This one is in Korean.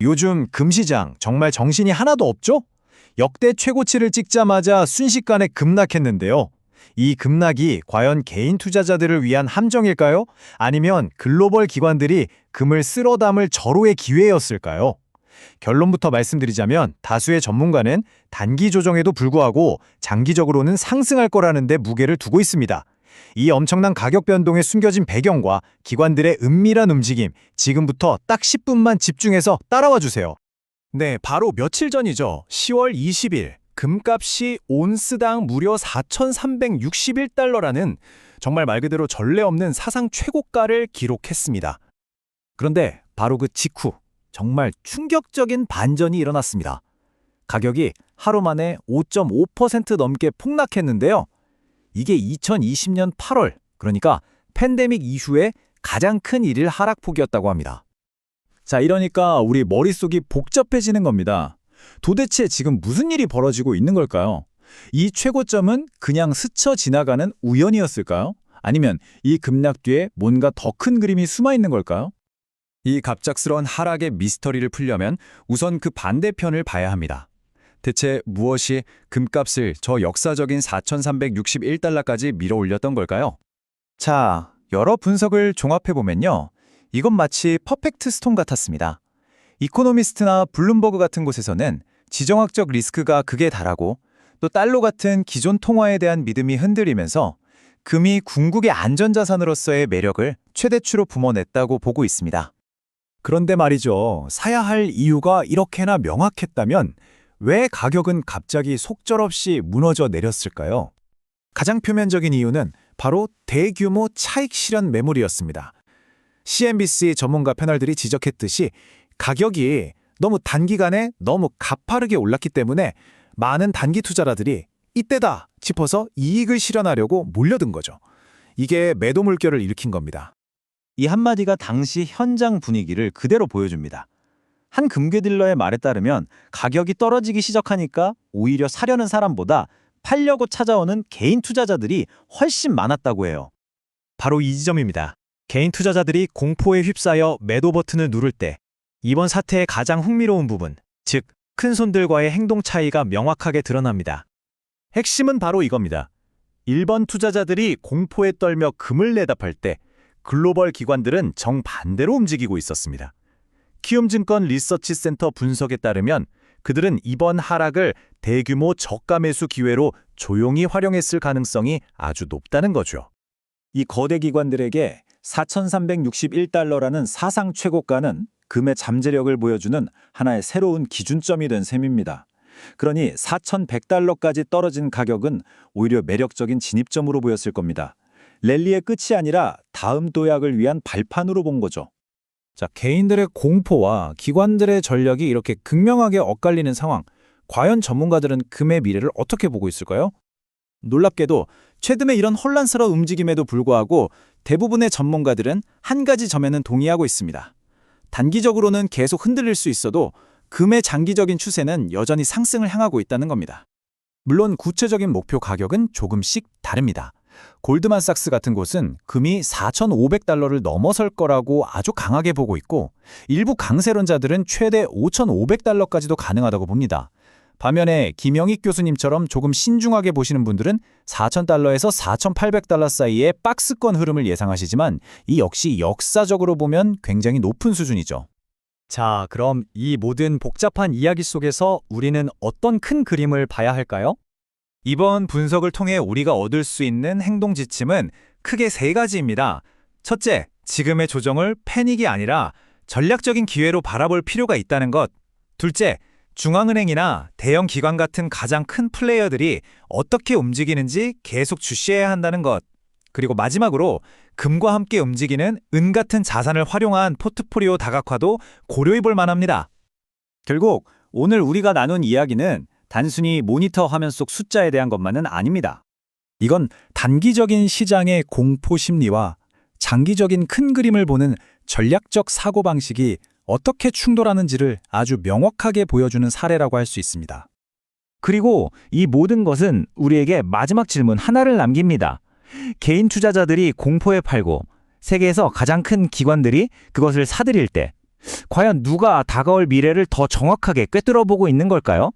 요즘 금시장 정말 정신이 하나도 없죠? 역대 최고치를 찍자마자 순식간에 급락했는데요. 이 급락이 과연 개인 투자자들을 위한 함정일까요? 아니면 글로벌 기관들이 금을 쓸어 담을 절호의 기회였을까요? 결론부터 말씀드리자면 다수의 전문가는 단기 조정에도 불구하고 장기적으로는 상승할 거라는데 무게를 두고 있습니다. 이 엄청난 가격 변동에 숨겨진 배경과 기관들의 은밀한 움직임, 지금부터 딱 10분만 집중해서 따라와 주세요. 네, 바로 며칠 전이죠. 10월 20일. 금값이 온스당 무려 4,361달러라는 정말 말 그대로 전례 없는 사상 최고가를 기록했습니다. 그런데 바로 그 직후 정말 충격적인 반전이 일어났습니다. 가격이 하루 만에 5.5% 넘게 폭락했는데요. 이게 2020년 8월, 그러니까 팬데믹 이후에 가장 큰 일일 하락폭이었다고 합니다. 자, 이러니까 우리 머릿속이 복잡해지는 겁니다. 도대체 지금 무슨 일이 벌어지고 있는 걸까요? 이 최고점은 그냥 스쳐 지나가는 우연이었을까요? 아니면 이 급락 뒤에 뭔가 더 큰 그림이 숨어 있는 걸까요? 이 갑작스러운 하락의 미스터리를 풀려면 우선 그 반대편을 봐야 합니다. 대체 무엇이 금값을 저 역사적인 4,361달러까지 밀어올렸던 걸까요? 자, 여러 분석을 종합해보면요. 이건 마치 퍼펙트 스톰 같았습니다. 이코노미스트나 블룸버그 같은 곳에서는 지정학적 리스크가 극에 달하고 또 달러 같은 기존 통화에 대한 믿음이 흔들리면서 금이 궁극의 안전자산으로서의 매력을 최대치로 뿜어냈다고 보고 있습니다. 그런데 말이죠. 사야 할 이유가 이렇게나 명확했다면 왜 가격은 갑자기 속절없이 무너져 내렸을까요? 가장 표면적인 이유는 바로 대규모 차익 실현 매물이었습니다. CNBC 전문가 패널들이 지적했듯이 가격이 너무 단기간에 너무 가파르게 올랐기 때문에 많은 단기 투자자들이 이때다 싶어서 이익을 실현하려고 몰려든 거죠. 이게 매도 물결을 일으킨 겁니다. 이 한마디가 당시 현장 분위기를 그대로 보여줍니다. 한 금괴딜러의 말에 따르면 가격이 떨어지기 시작하니까 오히려 사려는 사람보다 팔려고 찾아오는 개인 투자자들이 훨씬 많았다고 해요. 바로 이 지점입니다. 개인 투자자들이 공포에 휩싸여 매도 버튼을 누를 때 이번 사태의 가장 흥미로운 부분, 즉 큰 손들과의 행동 차이가 명확하게 드러납니다. 핵심은 바로 이겁니다. 일본 투자자들이 공포에 떨며 금을 내다팔 때 글로벌 기관들은 정반대로 움직이고 있었습니다. 키움증권 리서치 센터 분석에 따르면 그들은 이번 하락을 대규모 저가 매수 기회로 조용히 활용했을 가능성이 아주 높다는 거죠. 이 거대 기관들에게 4,361달러라는 사상 최고가는 금의 잠재력을 보여주는 하나의 새로운 기준점이 된 셈입니다. 그러니 4,100달러까지 떨어진 가격은 오히려 매력적인 진입점으로 보였을 겁니다. 랠리의 끝이 아니라 다음 도약을 위한 발판으로 본 거죠. 자, 개인들의 공포와 기관들의 전략이 이렇게 극명하게 엇갈리는 상황. 과연 전문가들은 금의 미래를 어떻게 보고 있을까요? 놀랍게도 최근에 이런 혼란스러운 움직임에도 불구하고 대부분의 전문가들은 한 가지 점에는 동의하고 있습니다. 단기적으로는 계속 흔들릴 수 있어도 금의 장기적인 추세는 여전히 상승을 향하고 있다는 겁니다. 물론 구체적인 목표 가격은 조금씩 다릅니다. 골드만삭스 같은 곳은 금이 4,500달러를 넘어설 거라고 아주 강하게 보고 있고 일부 강세론자들은 최대 5,500달러까지도 가능하다고 봅니다. 반면에 김영익 교수님처럼 조금 신중하게 보시는 분들은 4,000달러에서 4,800달러 사이의 박스권 흐름을 예상하시지만 이 역시 역사적으로 보면 굉장히 높은 수준이죠. 자, 그럼 이 모든 복잡한 이야기 속에서 우리는 어떤 큰 그림을 봐야 할까요? 이번 분석을 통해 우리가 얻을 수 있는 행동 지침은 크게 세 가지입니다. 첫째, 지금의 조정을 패닉이 아니라 전략적인 기회로 바라볼 필요가 있다는 것. 둘째, 중앙은행이나 대형 기관 같은 가장 큰 플레이어들이 어떻게 움직이는지 계속 주시해야 한다는 것. 그리고 마지막으로 금과 함께 움직이는 은 같은 자산을 활용한 포트폴리오 다각화도 고려해 볼 만합니다. 결국 오늘 우리가 나눈 이야기는 단순히 모니터 화면 속 숫자에 대한 것만은 아닙니다. 이건 단기적인 시장의 공포 심리와 장기적인 큰 그림을 보는 전략적 사고방식이 어떻게 충돌하는지를 아주 명확하게 보여주는 사례라고 할 수 있습니다. 그리고 이 모든 것은 우리에게 마지막 질문 하나를 남깁니다. 개인 투자자들이 공포에 팔고 세계에서 가장 큰 기관들이 그것을 사들일 때 과연 누가 다가올 미래를 더 정확하게 꿰뚫어 보고 있는 걸까요?